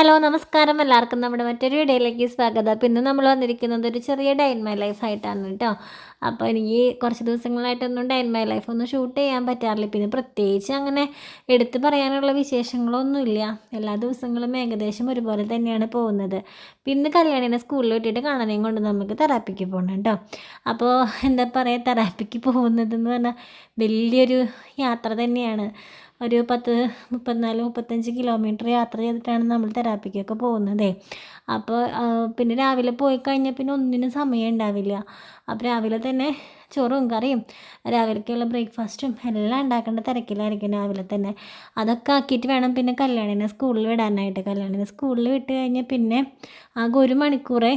Hello നമസ്കാരം. എല്ലാവർക്കും നമ്മുടെ മറ്റൊരു വീഡിയോയിലേക്ക് സ്വാഗതം. അപ്പോൾ ഇന്ന് നമ്മൾ വന്നിരിക്കുന്നത് ഒരു ചെറിയ ഡൈൻ മൈ ലൈഫ് ആയിട്ടാണ് കേട്ടോ. അപ്പോൾ എനിക്ക് കുറച്ച് ദിവസങ്ങളായിട്ടൊന്നും ഡൈൻ മൈ ലൈഫ് ഒന്നും ഷൂട്ട് ചെയ്യാൻ പറ്റാറില്ല. പിന്നെ പ്രത്യേകിച്ച് അങ്ങനെ എടുത്തു പറയാനുള്ള വിശേഷങ്ങളൊന്നുമില്ല. എല്ലാ ദിവസങ്ങളും ഏകദേശം ഒരുപോലെ തന്നെയാണ് പോകുന്നത്. പിന്നെ കല്യാണിനെ സ്കൂളിൽ വിട്ടിട്ട് കാണാനേയും കൊണ്ട് നമുക്ക് തെറാപ്പിക്ക് പോകണം കേട്ടോ. അപ്പോൾ എന്താ പറയുക തെറാപ്പിക്ക് പോകുന്നതെന്ന് പറഞ്ഞാൽ വലിയൊരു യാത്ര തന്നെയാണ്. ഒരു പത്ത് മുപ്പത്തിനാല് മുപ്പത്തഞ്ച് കിലോമീറ്റർ യാത്ര ചെയ്തിട്ടാണ് നമ്മൾ തെറാപ്പിക്കൊക്കെ പോകുന്നത്. അപ്പോൾ പിന്നെ രാവിലെ പോയി കഴിഞ്ഞാൽ പിന്നെ ഒന്നിനും സമയം ഉണ്ടാവില്ല. അപ്പോൾ രാവിലെ തന്നെ ചോറും കറിയും രാവിലേക്കുള്ള ബ്രേക്ക്ഫാസ്റ്റും എല്ലാം ഉണ്ടാക്കേണ്ട തിരക്കിലായിരിക്കും രാവിലെ തന്നെ. അതൊക്കെ ആക്കിയിട്ട് വേണം പിന്നെ കല്യാണിനെ സ്കൂളിൽ വിടാനായിട്ട്. കല്യാണിനെ സ്കൂളിൽ വിട്ട് കഴിഞ്ഞാൽ പിന്നെ ആകെ ഒരു മണിക്കൂറേ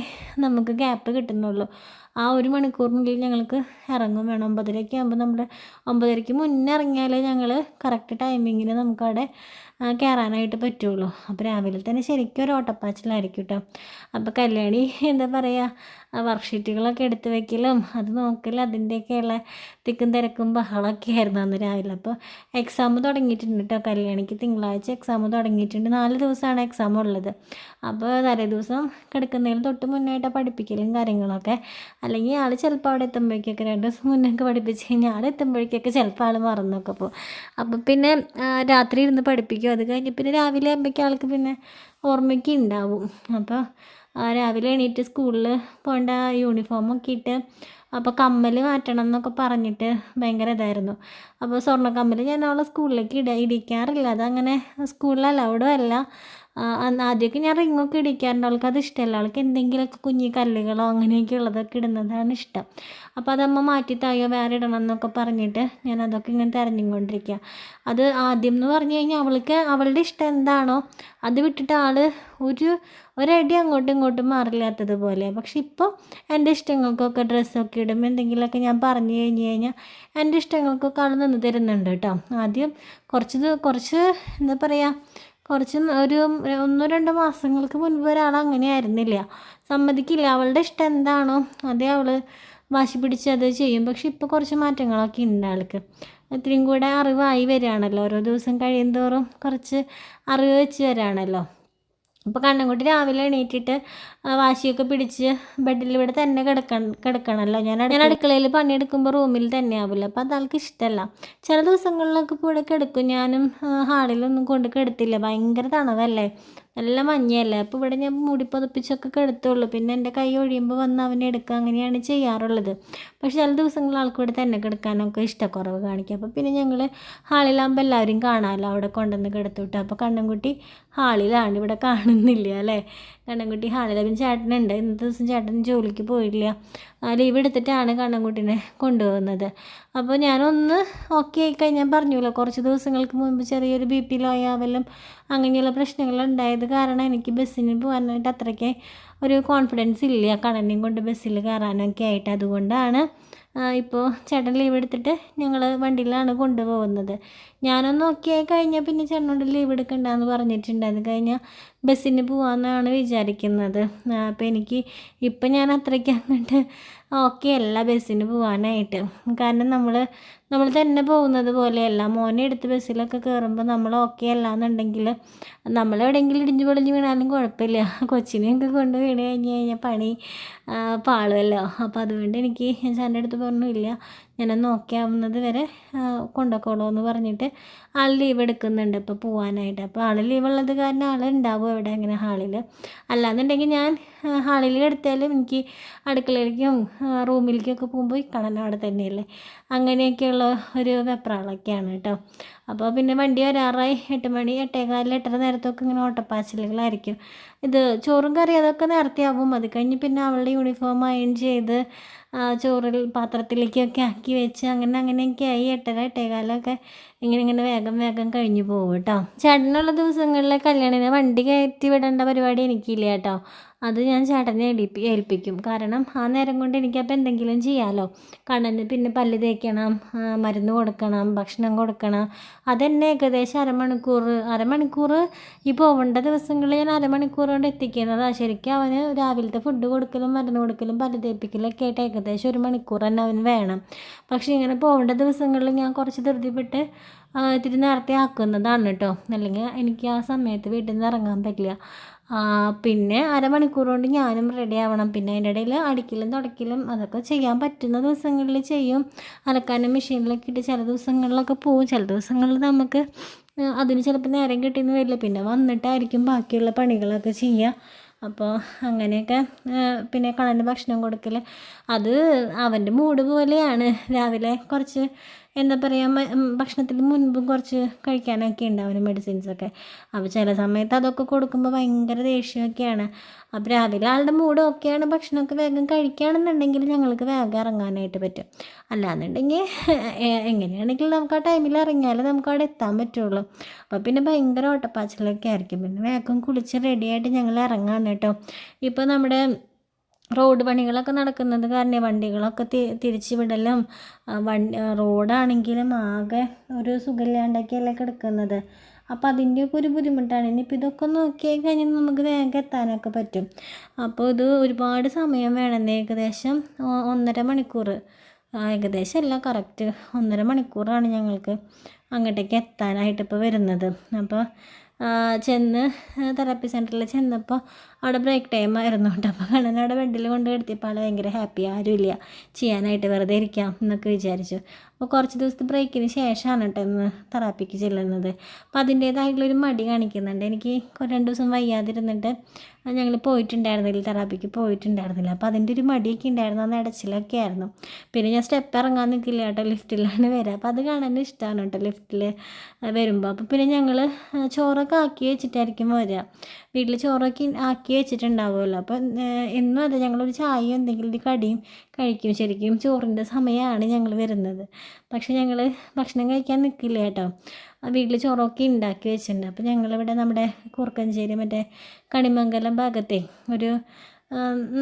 നമുക്ക് ഗ്യാപ്പ് കിട്ടുന്നുള്ളൂ. ആ ഒരു മണിക്കൂറിനുള്ളിൽ ഞങ്ങൾക്ക് ഇറങ്ങും വേണം. ഒമ്പതരയ്ക്ക് ആകുമ്പോൾ നമ്മൾ ഒമ്പതരയ്ക്ക് മുന്നേ ഇറങ്ങിയാലേ ഞങ്ങൾ കറക്റ്റ് ടൈമിങ്ങിന് നമുക്കവിടെ കയറാനായിട്ട് പറ്റുള്ളൂ. അപ്പോൾ രാവിലെ തന്നെ ശരിക്കും ഒരു ഓട്ടപ്പാച്ചിലായിരിക്കും കേട്ടോ അപ്പോൾ കല്യാണി എന്താ പറയുക വർക്ക്ഷീറ്റുകളൊക്കെ എടുത്ത് വെക്കലും അത് നോക്കലും അതിന്റെയൊക്കെയുള്ള തിക്കും തിരക്കും ബഹളമൊക്കെ ആയിരുന്നു അന്ന് രാവിലെ. അപ്പോൾ എക്സാം തുടങ്ങിയിട്ടുണ്ട് കേട്ടോ കല്യാണിക്ക് തിങ്കളാഴ്ച എക്സാം തുടങ്ങിയിട്ടുണ്ട്. നാല് ദിവസമാണ് എക്സാം ഉള്ളത്. അപ്പോൾ തലേ ദിവസം കിടക്കുന്നതിന് തൊട്ട് മുന്നായിട്ട് പഠിപ്പിക്കലും കാര്യങ്ങളൊക്കെ. അല്ലെങ്കിൽ ആൾ ചിലപ്പോൾ അവിടെ എത്തുമ്പോഴേക്കൊക്കെ രണ്ട് ദിവസം മുന്നൊക്കെ പഠിപ്പിച്ച് കഴിഞ്ഞാൽ ആൾ എത്തുമ്പോഴേക്കൊക്കെ ചിലപ്പോൾ ആൾ മറന്നൊക്കെ പോകും. അപ്പോൾ പിന്നെ രാത്രി ഇരുന്ന് പഠിപ്പിക്കും അത് കഴിഞ്ഞ് പിന്നെ രാവിലെ ആകുമ്പോഴേക്കും ആൾക്ക് പിന്നെ ഓർമ്മയ്ക്ക് ഉണ്ടാവും അപ്പോൾ രാവിലെ എണീറ്റ് സ്കൂളിൽ പോകേണ്ട യൂണിഫോമൊക്കെ ഇട്ട് അപ്പോൾ കമ്മൽ മാറ്റണം എന്നൊക്കെ പറഞ്ഞിട്ട് ഭയങ്കര ഇതായിരുന്നു. അപ്പോൾ സ്വർണ കമ്മൽ ഞാൻ അവളെ സ്കൂളിലേക്ക് ഇട ഇടിക്കാറില്ല. അതങ്ങനെ സ്കൂളിൽ അലൗഡും അല്ല. ആദ്യമൊക്കെ ഞാൻ റിങ്ങൊക്കെ ഇടിക്കാറുണ്ട്. അവൾക്ക് അത് ഇഷ്ടമല്ല. അവൾക്ക് എന്തെങ്കിലുമൊക്കെ കുഞ്ഞി കല്ലുകളോ അങ്ങനെയൊക്കെ ഉള്ളതൊക്കെ ഇടുന്നതാണ് ഇഷ്ടം. അപ്പോൾ അതമ്മ മാറ്റി തായോ വേറെ ഇടണം എന്നൊക്കെ പറഞ്ഞിട്ട് ഞാൻ അതൊക്കെ ഇങ്ങനെ തിരഞ്ഞുകൊണ്ടിരിക്കുക അത് ആദ്യം എന്ന് പറഞ്ഞു കഴിഞ്ഞാൽ അവൾക്ക് അവളുടെ ഇഷ്ടം എന്താണോ അത് വിട്ടിട്ട് ആൾ ഒരു ഒരടി അങ്ങോട്ടും ഇങ്ങോട്ടും മാറില്ലാത്തതുപോലെ പക്ഷെ ഇപ്പോൾ എന്റെ ഇഷ്ടങ്ങൾക്കൊക്കെ ഡ്രസ്സൊക്കെ ഇടും. എന്തെങ്കിലുമൊക്കെ ഞാൻ പറഞ്ഞു കഴിഞ്ഞ് കഴിഞ്ഞാൽ എന്റെ ഇഷ്ടങ്ങൾക്കൊക്കെ ആൾ നിന്ന് തരുന്നുണ്ട് കേട്ടോ. ആദ്യം കുറച്ച് കുറച്ച് എന്താ പറയുക കുറച്ച് ഒരു ഒന്നോ രണ്ടോ മാസങ്ങൾക്ക് മുൻപ് ഒരാൾ അങ്ങനെ ആയിരുന്നില്ല. സമ്മതിക്കില്ല. അവളുടെ ഇഷ്ടം എന്താണോ അതേ അവൾ വാശി പിടിച്ച് അത് ചെയ്യും. പക്ഷെ ഇപ്പോൾ കുറച്ച് മാറ്റങ്ങളൊക്കെ ഉണ്ട് ആൾക്ക്. ഇത്രയും കൂടെ അറിവായി വരികയാണല്ലോ. ഓരോ ദിവസം കഴിയുന്തോറും കുറച്ച് അറിവ് വെച്ച് വരികയാണല്ലോ. അപ്പോൾ കണ്ണൻകുട്ടി രാവിലെ എണീറ്റിട്ട് വാശിയൊക്കെ പിടിച്ച് ബെഡിൽ ഇവിടെ തന്നെ കിടക്കണം കിടക്കണമല്ലോ ഞാൻ ഞാൻ അടുക്കളയിൽ പണിയെടുക്കുമ്പോൾ റൂമിൽ തന്നെ ആവില്ല അപ്പോൾ അതാൾക്ക് ഇഷ്ടമല്ല ചില ദിവസങ്ങളിലൊക്കെ ഇപ്പോൾ ഇവിടെ കിടക്കും. ഞാനും ഹാളിലൊന്നും കൊണ്ട് കിടത്തില്ല. ഭയങ്കര തണവല്ലേ? നല്ല മഞ്ഞയല്ലേ? അപ്പോൾ ഇവിടെ ഞാൻ മുടി പുതപ്പിച്ചൊക്കെ കിടത്തുള്ളൂ. പിന്നെ എന്റെ കൈ ഒഴിയുമ്പോൾ വന്ന് അവനെ എടുക്കുക അങ്ങനെയാണ് ചെയ്യാറുള്ളത്. പക്ഷേ ചില ദിവസങ്ങളിൽ ആൾക്കൂടെ തന്നെ കിടക്കാനൊക്കെ ഇഷ്ടക്കുറവ് കാണിക്കും. അപ്പോൾ പിന്നെ ഞങ്ങൾ ഹാളിലാകുമ്പോൾ എല്ലാവരും കാണാമല്ലോ അവിടെ കൊണ്ടുവന്ന് കിടത്തുവിട്ട് അപ്പോൾ കണ്ണൻകുട്ടി ഹാളിലാണ് ഇവിടെ കാണുന്നില്ല അല്ലേ? കണ്ണൻകുട്ടി ഹാളിൽ പിന്നെ ചേട്ടനുണ്ട്. ഇന്നത്തെ ദിവസം ചേട്ടൻ ജോലിക്ക് പോയില്ല. ലീവ് എടുത്തിട്ടാണ് കണ്ണൻകുട്ടീനെ കൊണ്ടുപോകുന്നത്. അപ്പോൾ ഞാനൊന്ന് ഓക്കെ ആയി ഞാൻ പറഞ്ഞല്ലോ കുറച്ച് ദിവസങ്ങൾക്ക് മുമ്പ് ചെറിയൊരു ബി പി ലോ ആവലും അങ്ങനെയുള്ള പ്രശ്നങ്ങളുണ്ടായത് കാരണം എനിക്ക് ബസ്സിന് പോകാനായിട്ട് അത്രയ്ക്ക് ഒരു കോൺഫിഡൻസ് ഇല്ല. കണനെയും കൊണ്ട് ബസ്സിൽ കയറാനൊക്കെ ആയിട്ട്. അതുകൊണ്ടാണ് ഇപ്പോൾ ചേട്ടൻ ലീവ് എടുത്തിട്ട് ഞങ്ങൾ വണ്ടിയിലാണ് കൊണ്ടുപോകുന്നത്. ഞാനൊന്ന് ഓക്കെ കഴിഞ്ഞാൽ പിന്നെ ചേട്ടനോട് ലീവ് എടുക്കണ്ടെന്ന് പറഞ്ഞിട്ടുണ്ട്. അത് കഴിഞ്ഞാൽ ബസ്സിന് പോകാമെന്നാണ് വിചാരിക്കുന്നത്. അപ്പോൾ എനിക്ക് ഇപ്പം ഞാൻ അത്രയ്ക്ക് അങ്ങോട്ട് ഓക്കെ അല്ല ബസ്സിന് പോകാനായിട്ട് കാരണം നമ്മൾ നമ്മൾ തന്നെ പോകുന്നത് പോലെയല്ല. മോനെ എടുത്ത് ബസ്സിലൊക്കെ കയറുമ്പോൾ നമ്മൾ ഓക്കെ അല്ല എന്നുണ്ടെങ്കിൽ നമ്മൾ എവിടെയെങ്കിലും ഇടിഞ്ഞു പൊളിഞ്ഞ് വീണാലും കുഴപ്പമില്ല. കൊച്ചിനെയൊക്കെ കൊണ്ട് വീണ് കഴിഞ്ഞ് കഴിഞ്ഞാൽ പണി പാളുമല്ലോ. അപ്പോൾ അതുകൊണ്ട് എനിക്ക് ചേട്ടന്റെ അടുത്ത് പറഞ്ഞില്ല. ഞാനൊന്ന് ഓക്കെ ആവുന്നത് വരെ കൊണ്ടുപോക്കോളൂ എന്ന് പറഞ്ഞിട്ട് ആൾ ലീവ് എടുക്കുന്നുണ്ട് ഇപ്പോൾ പോകാനായിട്ട് അപ്പോൾ ആൾ ലീവ് ഉള്ളത് കാരണം ആൾ ഉണ്ടാവും ഇവിടെ അങ്ങനെ ഹാളിൽ അല്ലാന്നുണ്ടെങ്കിൽ ഞാൻ ഹാളിൽ എടുത്താലും എനിക്ക് അടുക്കളയിലേക്കും റൂമിലേക്കൊക്കെ പോകുമ്പോൾ കാണാൻ അവിടെ തന്നെയല്ലേ. അങ്ങനെയൊക്കെയുള്ള ഒരു വെപ്രാളൊക്കെയാണ് കേട്ടോ. അപ്പോൾ പിന്നെ വണ്ടി വരാറായി. എട്ട് മണി എട്ടേകാലിൽ എട്ടര നേരത്തൊക്കെ ഇങ്ങനെ ഓട്ടപ്പാച്ചിലുകളായിരിക്കും. ഇത് ചോറും കറി അതൊക്കെ നേരത്തെ ആവും അത് കഴിഞ്ഞ് പിന്നെ അവളുടെ യൂണിഫോം അയൺ ചെയ്ത് ചോറിൽ പാത്രത്തിലേക്കൊക്കെ ആക്കി വെച്ച് അങ്ങനെ അങ്ങനെയൊക്കെ ആയി. എട്ടര എട്ടേകാലൊക്കെ ഇങ്ങനെ ഇങ്ങനെ വേഗം വേഗം കഴിഞ്ഞു പോകും കേട്ടോ. ചേട്ടനുള്ള ദിവസങ്ങളിലെ കല്യാണിനെ വണ്ടി കയറ്റി വിടേണ്ട പരിപാടി എനിക്കില്ല കേട്ടോ. അത് ഞാൻ ചേട്ടനെ എടുപ്പി ഏൽപ്പിക്കും. കാരണം ആ നേരം കൊണ്ട് എനിക്കപ്പോൾ എന്തെങ്കിലും ചെയ്യാമല്ലോ കണ്ണന് പിന്നെ പല്ല് തേക്കണം മരുന്ന് കൊടുക്കണം ഭക്ഷണം കൊടുക്കണം. അതെന്നെ ഏകദേശം അരമണിക്കൂർ. അരമണിക്കൂർ ഈ പോവേണ്ട ദിവസങ്ങളിൽ ഞാൻ അരമണിക്കൂർ കൊണ്ട് എത്തിക്കുന്നതാണ് ശരിക്കും അവന് രാവിലത്തെ ഫുഡ് കൊടുക്കലും മരുന്ന് കൊടുക്കലും പല്ല് തേപ്പിക്കലൊക്കെ ആയിട്ട് ഏകദേശം ഒരു മണിക്കൂർ തന്നെ അവന് വേണം. പക്ഷേ ഇങ്ങനെ പോവേണ്ട ദിവസങ്ങളിൽ ഞാൻ കുറച്ച് ധൃതിപ്പെട്ട് ഇത്തിരി നേരത്തെ ആക്കുന്നതാണ് കേട്ടോ. അല്ലെങ്കിൽ എനിക്ക് ആ സമയത്ത് വീട്ടിൽ നിന്ന് ഇറങ്ങാൻ പറ്റില്ല. പിന്നെ അരമണിക്കൂർ കൊണ്ട് ഞാനും റെഡി ആവണം. പിന്നെ അതിന്റെ ഇടയിൽ അടിക്കലും തുടക്കലും അതൊക്കെ ചെയ്യാൻ പറ്റുന്ന ദിവസങ്ങളിൽ ചെയ്യും. അലക്കാനും മെഷീനിലൊക്കെ ഇട്ട് ചില ദിവസങ്ങളിലൊക്കെ പോവും. ചില ദിവസങ്ങളിൽ നമുക്ക് അതിന് ചിലപ്പോൾ നേരം കിട്ടിയെന്ന് വരില്ല. പിന്നെ വന്നിട്ടായിരിക്കും ബാക്കിയുള്ള പണികളൊക്കെ ചെയ്യുക അപ്പോൾ അങ്ങനെയൊക്കെ പിന്നെ കളന് ഭക്ഷണം കൊടുക്കൽ അത് അവന്റെ മൂഡ് പോലെയാണ്. രാവിലെ കുറച്ച് എന്താ പറയുക ഭക്ഷണത്തിന് മുൻപും കുറച്ച് കഴിക്കാനൊക്കെ ഉണ്ടാവും മെഡിസിൻസൊക്കെ അപ്പോൾ ചില സമയത്ത് അതൊക്കെ കൊടുക്കുമ്പോൾ ഭയങ്കര ദേഷ്യമൊക്കെയാണ്. അപ്പോൾ രാവിലെ ആളുടെ മൂഡ് ഓക്കെയാണ് ഭക്ഷണമൊക്കെ വേഗം കഴിക്കുകയാണെന്നുണ്ടെങ്കിൽ ഞങ്ങൾക്ക് വേഗം ഇറങ്ങാനായിട്ട് പറ്റും. അല്ലാന്നുണ്ടെങ്കിൽ എങ്ങനെയാണെങ്കിലും നമുക്ക് ആ ടൈമിൽ ഇറങ്ങിയാലേ നമുക്ക് അവിടെ എത്താൻ പറ്റുള്ളൂ. അപ്പോൾ പിന്നെ ഭയങ്കര ഓട്ടപ്പാച്ചിലൊക്കെ ആയിരിക്കും. പിന്നെ വേഗം കുളിച്ച് റെഡിയായിട്ട് ഞങ്ങൾ ഇറങ്ങാൻ കേട്ടോ. ഇപ്പോൾ നമ്മുടെ റോഡ് പണികളൊക്കെ നടക്കുന്നത് കാരണം വണ്ടികളൊക്കെ തി തിരിച്ചുവിടലും വിടലും വണ്ടി റോഡാണെങ്കിലും ആകെ ഒരു സുഖമില്ലാണ്ടൊക്കെയല്ലേ കിടക്കുന്നത്. അപ്പോൾ അതിന്റെയൊക്കെ ഒരു ബുദ്ധിമുട്ടാണ്. ഇനിയിപ്പോൾ ഇതൊക്കെ നോക്കിയാൽ കഴിഞ്ഞാൽ നമുക്ക് വേഗം എത്താനൊക്കെ പറ്റും. അപ്പോൾ ഇത് ഒരുപാട് സമയം വേണം. ഏകദേശം ഒന്നര മണിക്കൂർ. ഏകദേശം അല്ല കറക്റ്റ് ഒന്നര മണിക്കൂറാണ് ഞങ്ങൾക്ക് അങ്ങോട്ടേക്ക് എത്താനായിട്ട് ഇപ്പോൾ വരുന്നത്. അപ്പോൾ ചെന്ന് തെറാപ്പി സെന്ററിൽ ചെന്നപ്പോൾ അവിടെ ബ്രേക്ക് ടൈം ആയിരുന്നു കേട്ടോ. അപ്പോൾ കണ്ണൻ അവിടെ ബെഡിൽ കൊണ്ട് കിടത്തിയപ്പോൾ ആൾ ഭയങ്കര ഹാപ്പി ആരുമില്ല ചെയ്യാനായിട്ട് വെറുതെ ഇരിക്കാം എന്നൊക്കെ വിചാരിച്ചു. അപ്പോൾ കുറച്ച് ദിവസത്തെ ബ്രേക്കിന് ശേഷമാണ് കേട്ടോ ഇന്ന് തെറാപ്പിക്ക് ചെല്ലുന്നത്. അപ്പോൾ അതിന്റേതായിട്ടുള്ളൊരു മടി കാണിക്കുന്നുണ്ട്. എനിക്ക് രണ്ട് ദിവസം വയ്യാതിരുന്നിട്ട് ഞങ്ങൾ പോയിട്ടുണ്ടായിരുന്നില്ല. തെറാപ്പിക്ക് പോയിട്ടുണ്ടായിരുന്നില്ല. അപ്പോൾ അതിന്റെ ഒരു മടിയൊക്കെ ഉണ്ടായിരുന്നു. അന്ന് ഇടച്ചിലൊക്കെ ആയിരുന്നു. പിന്നെ ഞാൻ സ്റ്റെപ്പ് ഇറങ്ങാൻ നിൽക്കില്ല കേട്ടോ. ലിഫ്റ്റിലാണ് വരിക അപ്പോൾ അത് കാണാൻ ഇഷ്ടമാണ് കേട്ടോ ലിഫ്റ്റിൽ വരുമ്പോൾ അപ്പോൾ പിന്നെ ഞങ്ങൾ ചോറൊക്കെ ആക്കി വെച്ചിട്ടായിരിക്കും വരിക വീട്ടിൽ ചോറൊക്കെ ആക്കി വെച്ചിട്ടുണ്ടാവുമല്ലോ. അപ്പോൾ എന്നും അതെ ഞങ്ങളൊരു ചായയും എന്തെങ്കിലും കടിയും കഴിക്കും. ശരിക്കും ചോറിന്റെ സമയമാണ് ഞങ്ങൾ വരുന്നത്. പക്ഷേ ഞങ്ങൾ ഭക്ഷണം കഴിക്കാൻ നിൽക്കില്ല കേട്ടോ. വീട്ടിൽ ചോറൊക്കെ ഉണ്ടാക്കി വെച്ചിട്ടുണ്ട്. അപ്പോൾ ഞങ്ങളിവിടെ നമ്മുടെ കുറുക്കഞ്ചേരി മറ്റേ കണിമംഗലം ഭാഗത്തെ ഒരു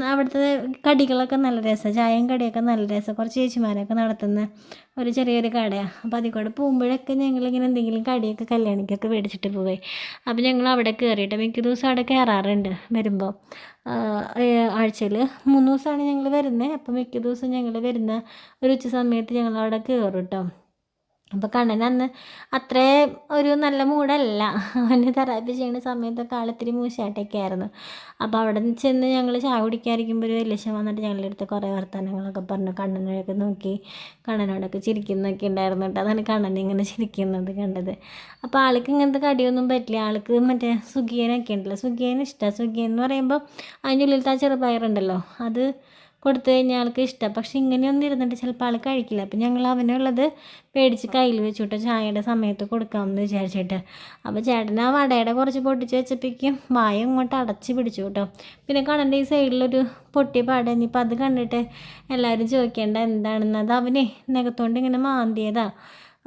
അവിടുത്തെ കടികളൊക്കെ നല്ല രസമാണ് ചായയും കടിയൊക്കെ നല്ല രസമാണ് കുറച്ച് ചേച്ചിമാരൊക്കെ നടത്തുന്ന ഒരു ചെറിയൊരു കടയാണ് അപ്പോൾ അതിൽ കൂടെ പോകുമ്പോഴൊക്കെ ഞങ്ങളിങ്ങനെ എന്തെങ്കിലും കടിയൊക്കെ കല്യാണിക്കൊക്കെ മേടിച്ചിട്ട് പോവേ. അപ്പോൾ ഞങ്ങൾ അവിടെ കയറിയിട്ട് മിക്ക ദിവസം അവിടെ കയറാറുണ്ട് വരുമ്പോൾ ആഴ്ചയിൽ മൂന്ന് ദിവസമാണ് ഞങ്ങൾ വരുന്നത് അപ്പോൾ മിക്ക ദിവസം ഞങ്ങൾ വരുന്ന ഒരു ഉച്ച സമയത്ത് ഞങ്ങൾ അവിടെ കയറും കേട്ടോ അപ്പോൾ കണ്ണൻ അന്ന് അത്രേ ഒരു നല്ല മൂടല്ല. അവന് തെറാപ്പി ചെയ്യുന്ന സമയത്തൊക്കെ ആളിത്തിരി മൂശായിട്ടൊക്കെ ആയിരുന്നു. അപ്പോൾ അവിടെ ചെന്ന് ഞങ്ങൾ ചായ കുടിക്കാതിരിക്കുമ്പോൾ ഒരു വലിയ വന്നിട്ട് ഞങ്ങളുടെ അടുത്ത് കുറേ വർത്തമാനങ്ങളൊക്കെ പറഞ്ഞു. കണ്ണനൊക്കെ നോക്കി കണ്ണനോടൊക്കെ ചിരിക്കുന്നൊക്കെ ഉണ്ടായിരുന്നു കേട്ടോ. അതാണ് കണ്ണൻ ഇങ്ങനെ ചിരിക്കുന്നത് കണ്ടത്. അപ്പോൾ ആൾക്ക് ഇങ്ങനത്തെ കടിയൊന്നും പറ്റില്ല. ആൾക്ക് മറ്റേ സുഖിയനൊക്കെ ഉണ്ടല്ലോ. സുഖിയനിഷ്ടമാണ് സുഖിയൻ എന്ന് പറയുമ്പോൾ അതിന്റെ ഉള്ളിലത്തെ ആ ചെറുപയറുണ്ടല്ലോ. അത് കൊടുത്തു കഴിഞ്ഞാൽ ആൾക്ക് ഇഷ്ടം. പക്ഷെ ഇങ്ങനെയൊന്നും ഇരുന്നിട്ട് ചിലപ്പോൾ ആൾ കഴിക്കില്ല. അപ്പം ഞങ്ങൾ അവനുള്ളത് പേടിച്ച് കയ്യിൽ വെച്ചിട്ട് ചായയുടെ സമയത്ത് കൊടുക്കാമെന്ന് വിചാരിച്ചിട്ട്. അപ്പോൾ ചേട്ടൻ ആ വടയുടെ കുറച്ച് പൊട്ടിച്ച് വെച്ചപ്പോഴേക്കും വായ ഇങ്ങോട്ട് അടച്ച് പിടിച്ചു കേട്ടോ. പിന്നെ കണ്ണന്റെ ഈ സൈഡിലൊരു പൊട്ടിയ പാടെ. ഇനിയിപ്പോൾ അത് കണ്ടിട്ട് എല്ലാവരും ചോദിക്കേണ്ട എന്താണെന്ന്. അത് അവനെ നഖത്തോണ്ട് ഇങ്ങനെ മാന്തിയതാ.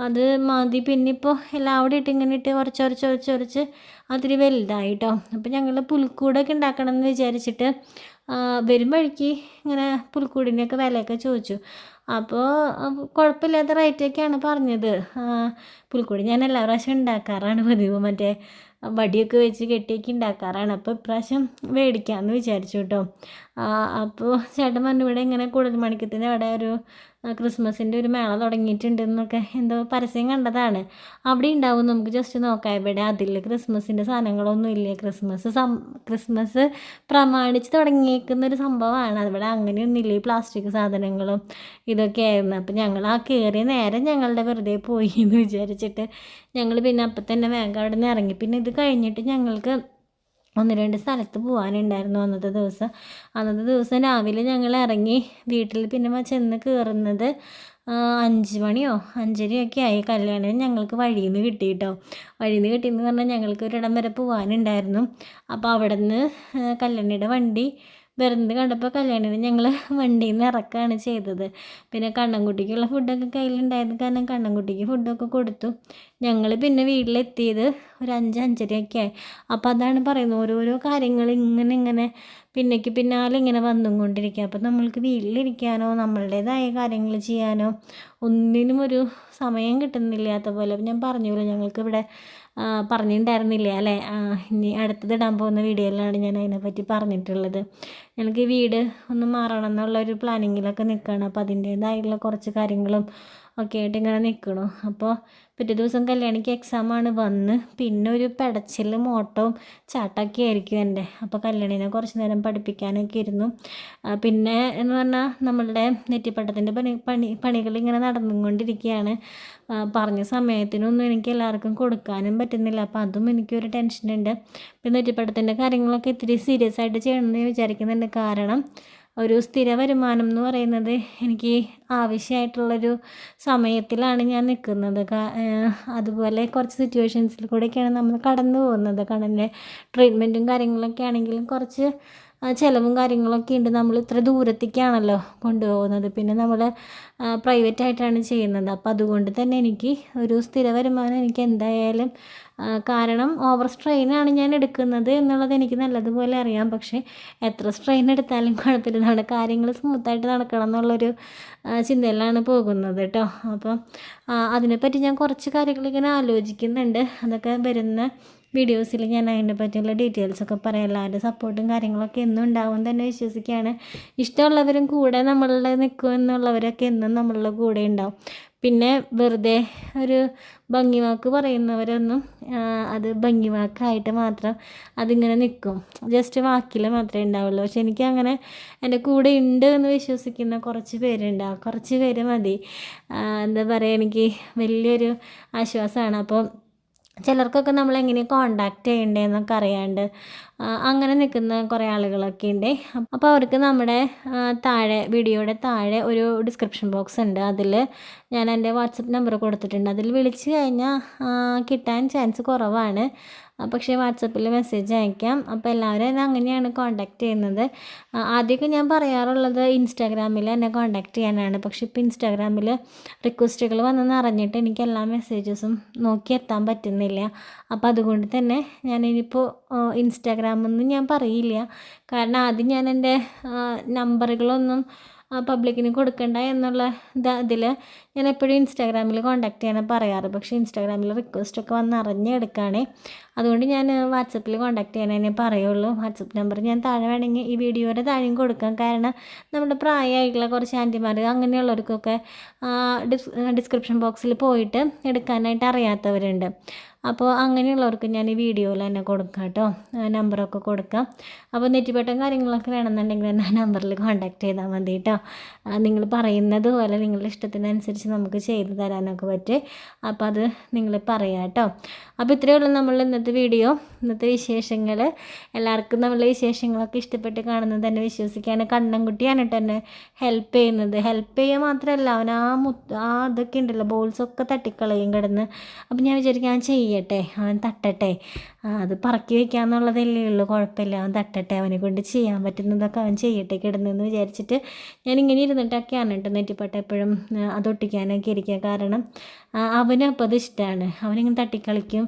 അത് മാന്തി പിന്നെ ഇപ്പോൾ എല്ലാം അവിടെ ഇട്ട് ഇങ്ങനെ ഇട്ട് ഉരച്ച് ഉരച്ച് ഉരച്ച് ഉരച്ച് അതിരി വലുതായിട്ടോ അപ്പോൾ ഞങ്ങൾ പുൽക്കൂടൊക്കെ ഉണ്ടാക്കണം എന്ന് വിചാരിച്ചിട്ട് വരും വഴിക്ക് ഇങ്ങനെ പുൽക്കൂടിന്റെയൊക്കെ വിലയൊക്കെ ചോദിച്ചു. അപ്പോൾ കുഴപ്പമില്ലാത്ത റേറ്റൊക്കെയാണ് പറഞ്ഞത്. പുൽക്കൂടി ഞാൻ എല്ലാ പ്രാവശ്യം ഉണ്ടാക്കാറാണ് പതിവ്. മറ്റേ വടിയൊക്കെ വെച്ച് കെട്ടിയൊക്കെ ഉണ്ടാക്കാറാണ്. അപ്പോൾ ഇപ്രാവശ്യം മേടിക്കാമെന്ന് വിചാരിച്ചു കേട്ടോ. അപ്പോൾ ചേട്ടൻ പറഞ്ഞു ഇവിടെ ഇങ്ങനെ മണിക്കത്തിന് അവിടെ ഒരു ക്രിസ്മസിന്റെ ഒരു മേള തുടങ്ങിയിട്ടുണ്ട് എന്നൊക്കെ എന്തോ പരസ്യം കണ്ടതാണ്. അവിടെ ഉണ്ടാവും. നമുക്ക് ജസ്റ്റ് നോക്കാം. ഇവിടെ അതിൽ ക്രിസ്മസിന്റെ സാധനങ്ങളൊന്നും ഇല്ല. ക്രിസ്മസ് സം ക്രിസ്മസ് പ്രമാണിച്ച് തുടങ്ങിയേക്കുന്ന ഒരു സംഭവമാണ്. അവിടെ അങ്ങനെയൊന്നും ഇല്ല ഈ പ്ലാസ്റ്റിക് സാധനങ്ങളും ഇതൊക്കെയായിരുന്നു അപ്പോൾ ഞങ്ങൾ ആ കയറിയ നേരം ഞങ്ങളുടെ വെറുതെ പോയി എന്ന് വിചാരിച്ചിട്ട് ഞങ്ങൾ പിന്നെ അപ്പം തന്നെ വേഗം അവിടെ നിന്ന് ഇറങ്ങി. പിന്നെ ഇത് കഴിഞ്ഞിട്ട് ഞങ്ങൾക്ക് ഒന്ന് രണ്ട് സ്ഥലത്ത് പോകാനുണ്ടായിരുന്നു അന്നത്തെ ദിവസം. അന്നത്തെ ദിവസം രാവിലെ ഞങ്ങൾ ഇറങ്ങി വീട്ടിൽ പിന്നെ ചെന്ന് കയറുന്നത് അഞ്ച് മണിയോ അഞ്ചരയൊക്കെ ആയി. കല്യാണം ഞങ്ങൾക്ക് വഴിയിൽ നിന്ന് കിട്ടി കേട്ടോ വഴിയിൽ നിന്ന് കിട്ടിയെന്ന് പറഞ്ഞാൽ ഞങ്ങൾക്ക് ഒരിടം വരെ പോകാനുണ്ടായിരുന്നു അപ്പോൾ അവിടെ നിന്ന് കല്യാണിയുടെ വണ്ടി വരുന്നത് കണ്ടപ്പോൾ കല്യാണിന് ഞങ്ങൾ വണ്ടിയിൽ നിന്ന് ഇറക്കുകയാണ് ചെയ്തത്. പിന്നെ കണ്ണൻകുട്ടിക്കുള്ള ഫുഡൊക്കെ കയ്യിലുണ്ടായത് കാരണം കണ്ണൻകുട്ടിക്ക് ഫുഡൊക്കെ കൊടുത്തു. ഞങ്ങൾ പിന്നെ വീട്ടിലെത്തിയത് ഒരു അഞ്ച് അഞ്ചരയൊക്കെ ആയി. അപ്പോൾ അതാണ് പറയുന്നത് ഓരോരോ കാര്യങ്ങൾ ഇങ്ങനെ ഇങ്ങനെ പിന്നേക്ക് പിന്നാലെ ഇങ്ങനെ വന്നും കൊണ്ടിരിക്കുക അപ്പോൾ നമ്മൾക്ക് വീട്ടിലിരിക്കാനോ നമ്മളുടേതായ കാര്യങ്ങൾ ചെയ്യാനോ ഒന്നിനും ഒരു സമയം കിട്ടുന്നില്ലാത്ത പോലെ. ഞാൻ പറഞ്ഞല്ലോ ഞങ്ങൾക്ക് ഇവിടെ പറഞ്ഞിട്ടുണ്ടായിരുന്നില്ല അല്ലേ? ഇനി അടുത്തത് ഇടാൻ പോകുന്ന വീഡിയോയിലാണ് ഞാൻ അതിനെപ്പറ്റി പറഞ്ഞിട്ടുള്ളത്. ഞങ്ങൾക്ക് വീട് ഒന്ന് മാറണം എന്നുള്ളൊരു പ്ലാനിങ്ങിലൊക്കെ നിൽക്കുകയാണ്. അപ്പോൾ അതിന്റേതായുള്ള കുറച്ച് കാര്യങ്ങളും ഒക്കെ ആയിട്ട് ഇങ്ങനെ നിൽക്കണു അപ്പോൾ പിറ്റേ ദിവസം കല്യാണിക്ക് എക്സാമാണ് വന്ന്. പിന്നെ ഒരു പെടച്ചിലും ഓട്ടവും ചാട്ടൊക്കെ ആയിരിക്കും എന്റെ. അപ്പോൾ കല്യാണിനെ കുറച്ച് നേരം പഠിപ്പിക്കാനൊക്കെ ഇരുന്നു. പിന്നെ എന്ന് പറഞ്ഞാൽ നമ്മളുടെ നെറ്റിപ്പട്ടത്തിന്റെ പണി പണി പണികൾ ഇങ്ങനെ നടന്നുകൊണ്ടിരിക്കുകയാണ്. പറഞ്ഞ സമയത്തിനൊന്നും എനിക്ക് എല്ലാവർക്കും കൊടുക്കാനും പറ്റുന്നില്ല. അപ്പോൾ അതും എനിക്കൊരു ടെൻഷനുണ്ട്. പിന്നെ നെറ്റിപ്പട്ടത്തിന്റെ കാര്യങ്ങളൊക്കെ ഇത്തിരി സീരിയസ് ആയിട്ട് ചെയ്യണമെന്ന് വിചാരിക്കുന്നുണ്ട്. കാരണം ഒരു സ്ഥിര വരുമാനം എന്ന് പറയുന്നത് എനിക്ക് ആവശ്യമായിട്ടുള്ളൊരു സമയത്തിലാണ് ഞാൻ നിൽക്കുന്നത്. അതുപോലെ കുറച്ച് സിറ്റുവേഷൻസിൽ കൂടെയൊക്കെയാണ് നമ്മൾ കടന്നു പോകുന്നത്. കണ്ണിന്റെ ട്രീറ്റ്മെന്റും കാര്യങ്ങളൊക്കെ ആണെങ്കിലും കുറച്ച് ചിലവും കാര്യങ്ങളൊക്കെ ഉണ്ട്. നമ്മൾ ഇത്ര ദൂരത്തേക്കാണല്ലോ കൊണ്ടുപോകുന്നത്. പിന്നെ നമ്മൾ പ്രൈവറ്റ് ആയിട്ടാണ് ചെയ്യുന്നത്. അപ്പോൾ അതുകൊണ്ട് തന്നെ എനിക്ക് ഒരു സ്ഥിര വരുമാനം എനിക്ക് എന്തായാലും കാരണം ഓവർ സ്ട്രെയിനാണ് ഞാൻ എടുക്കുന്നത് എന്നുള്ളത് എനിക്ക് നല്ലതുപോലെ അറിയാം. പക്ഷേ എത്ര സ്ട്രെയിൻ എടുത്താലും കുഴപ്പമില്ല. നമ്മുടെ കാര്യങ്ങൾ സ്മൂത്തായിട്ട് നടക്കണം എന്നുള്ളൊരു ചിന്തയിലാണ് പോകുന്നത് കേട്ടോ. അപ്പം അതിനെപ്പറ്റി ഞാൻ കുറച്ച് കാര്യങ്ങൾ ഇങ്ങനെ ആലോചിക്കുന്നുണ്ട്. അതൊക്കെ വരുന്ന വീഡിയോസിൽ ഞാൻ അതിനെ പറ്റിയുള്ള ഡീറ്റെയിൽസൊക്കെ പറയാം. എല്ലാവരുടെ സപ്പോർട്ടും കാര്യങ്ങളൊക്കെ എന്നും ഉണ്ടാവും തന്നെ വിശ്വസിക്കുകയാണ്. ഇഷ്ടമുള്ളവരും കൂടെ നമ്മളുടെ നിൽക്കും എന്നുള്ളവരൊക്കെ എന്നും നമ്മളുടെ കൂടെ ഉണ്ടാവും. പിന്നെ വെറുതെ ഒരു ഭംഗിവാക്ക് പറയുന്നവരൊന്നും അത് അത് ഭംഗിവാക്കായിട്ട് മാത്രം അതിങ്ങനെ നിൽക്കും. ജസ്റ്റ് വാക്കിൽ മാത്രമേ ഉണ്ടാവുള്ളൂ. പക്ഷെ എനിക്ക് അങ്ങനെ എന്റെ കൂടെ ഉണ്ട് എന്ന് വിശ്വസിക്കുന്ന കുറച്ച് പേരുണ്ട്. ആ കുറച്ച് പേര് മതി. എന്താ പറയുക എനിക്ക് വലിയൊരു ആശ്വാസമാണ്. അപ്പോൾ ചിലർക്കൊക്കെ നമ്മൾ എങ്ങനെയാണ് കോണ്ടാക്ട് ചെയ്യേണ്ടതെന്നൊക്കെ അറിയാണ്ട് അങ്ങനെ നിൽക്കുന്ന കുറേ ആളുകളൊക്കെ ഉണ്ട്. അപ്പോൾ അവർക്ക് നമ്മുടെ താഴെ വീഡിയോയുടെ താഴെ ഒരു ഡിസ്ക്രിപ്ഷൻ ബോക്സ് ഉണ്ട്. അതിൽ ഞാൻ എന്റെ വാട്സപ്പ് നമ്പർ കൊടുത്തിട്ടുണ്ട്. അതിൽ വിളിച്ച് കഴിഞ്ഞാൽ കിട്ടാൻ ചാൻസ് കുറവാണ്. പക്ഷേ വാട്സപ്പിൽ മെസ്സേജ് അയക്കാം. അപ്പോൾ എല്ലാവരും എന്നെ അങ്ങനെയാണ് കോൺടാക്റ്റ് ചെയ്യുന്നത്. ആദ്യമൊക്കെ ഞാൻ പറയാറുള്ളത് ഇൻസ്റ്റാഗ്രാമിൽ എന്നെ കോണ്ടാക്ട് ചെയ്യാനാണ്. പക്ഷേ ഇപ്പോൾ ഇൻസ്റ്റാഗ്രാമിൽ റിക്വസ്റ്റുകൾ വന്നെന്ന് അറിഞ്ഞിട്ട് എനിക്ക് എല്ലാ മെസ്സേജസും നോക്കി എത്താൻ പറ്റുന്നില്ല. അപ്പോൾ അതുകൊണ്ട് തന്നെ ഞാനിനിപ്പോൾ ഇൻസ്റ്റാഗ്രാമെന്ന് ഞാൻ പറയില്ല. കാരണം ആദ്യം ഞാൻ എന്റെ നമ്പറുകളൊന്നും പബ്ലിക്കിന് കൊടുക്കണ്ട എന്നുള്ള ഇത് അതിൽ ഞാൻ എപ്പോഴും ഇൻസ്റ്റാഗ്രാമിൽ കോൺടാക്ട് ചെയ്യാനാണ് പറയാറ്. പക്ഷേ ഇൻസ്റ്റാഗ്രാമിൽ റിക്വസ്റ്റ് ഒക്കെ വന്ന് അറിഞ്ഞെടുക്കുകയാണേ അതുകൊണ്ട് ഞാൻ വാട്സപ്പിൽ കോൺടാക്ട് ചെയ്യാനേ പറയുള്ളൂ. വാട്സപ്പ് നമ്പർ ഞാൻ താഴെ വേണമെങ്കിൽ ഈ വീഡിയോയുടെ താഴെയും കൊടുക്കാം. കാരണം നമ്മുടെ പ്രായമായിട്ടുള്ള കുറച്ച് ആന്റിമാർ അങ്ങനെയുള്ളവർക്കൊക്കെ ഡിസ് ഡിസ്ക്രിപ്ഷൻ ബോക്സിൽ പോയിട്ട് എടുക്കാനായിട്ട് അറിയാത്തവരുണ്ട്. അപ്പോൾ അങ്ങനെയുള്ളവർക്ക് ഞാൻ ഈ വീഡിയോയിൽ തന്നെ കൊടുക്കാം കേട്ടോ. നമ്പറൊക്കെ കൊടുക്കാം. അപ്പോൾ നെറ്റിപ്പട്ടം കാര്യങ്ങളൊക്കെ വേണമെന്നുണ്ടെങ്കിൽ എന്നെ ആ നമ്പറിൽ കോൺടാക്ട് ചെയ്താൽ മതി കേട്ടോ. നിങ്ങൾ പറയുന്നത് പോലെ നിങ്ങളുടെ ഇഷ്ടത്തിനനുസരിച്ച് നമുക്ക് ചെയ്തു തരാനൊക്കെ പറ്റും. അപ്പോൾ അത് നിങ്ങൾ പറയാം കേട്ടോ. അപ്പോൾ ഇത്രയേ ഉള്ളൂ നമ്മൾ ഇന്നത്തെ വീഡിയോ. ഇന്നത്തെ വിശേഷങ്ങൾ. എല്ലാവർക്കും നമ്മളുടെ വിശേഷങ്ങളൊക്കെ ഇഷ്ടപ്പെട്ട് കാണുന്നത് തന്നെ വിശ്വസിക്കുകയാണ് കണ്ണൻകുട്ടിയാണ് കേട്ടോ എന്നെ ഹെൽപ്പ് ചെയ്യുന്നത്. ഹെൽപ്പ് ചെയ്യുക മാത്രമല്ല അവൻ ആ മുത്ത് ആ ഇതൊക്കെ ഉണ്ടല്ലോ ബോൾസൊക്കെ തട്ടിക്കളയും കിടന്ന്. അപ്പം ഞാൻ വിചാരിക്കും ഞാൻ ചെയ്യട്ടെ അവൻ തട്ടട്ടെ. അത് പറക്കി വെക്കാമെന്നുള്ളതല്ലേ ഉള്ളൂ കുഴപ്പമില്ല. അവൻ തട്ടട്ടെ അവനെ കൊണ്ട് ചെയ്യാൻ പറ്റുന്നതൊക്കെ അവൻ ചെയ്യട്ടെ കിടന്നെന്ന് വിചാരിച്ചിട്ട് ഞാൻ ഇങ്ങനെ ഇരുന്നിട്ടൊക്കെയാണ് കേട്ടോ നെറ്റിപ്പട്ട എപ്പോഴും അതൊട്ടിക്കാനൊക്കെ ഇരിക്കുക. കാരണം അവന് അപ്പോൾ അത് ഇഷ്ടമാണ്. അവനിങ്ങനെ തട്ടിക്കളിക്കും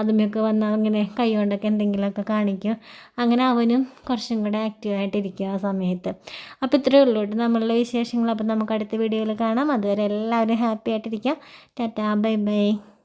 അതുമൊക്കെ വന്നാൽ അങ്ങനെ കൈ കൊണ്ടൊക്കെ എന്തെങ്കിലുമൊക്കെ കാണിക്കും. അങ്ങനെ അവനും കുറച്ചും കൂടെ ആക്റ്റീവായിട്ടിരിക്കും ആ സമയത്ത്. അപ്പോൾ ഇത്രയേ ഉള്ളൂ കേട്ടോ നമ്മളുടെ വിശേഷങ്ങൾ. അപ്പോൾ നമുക്ക് അടുത്ത വീഡിയോയിൽ കാണാം. അതുവരെ എല്ലാവരും ഹാപ്പി ആയിട്ടിരിക്കാം. Tata bye bye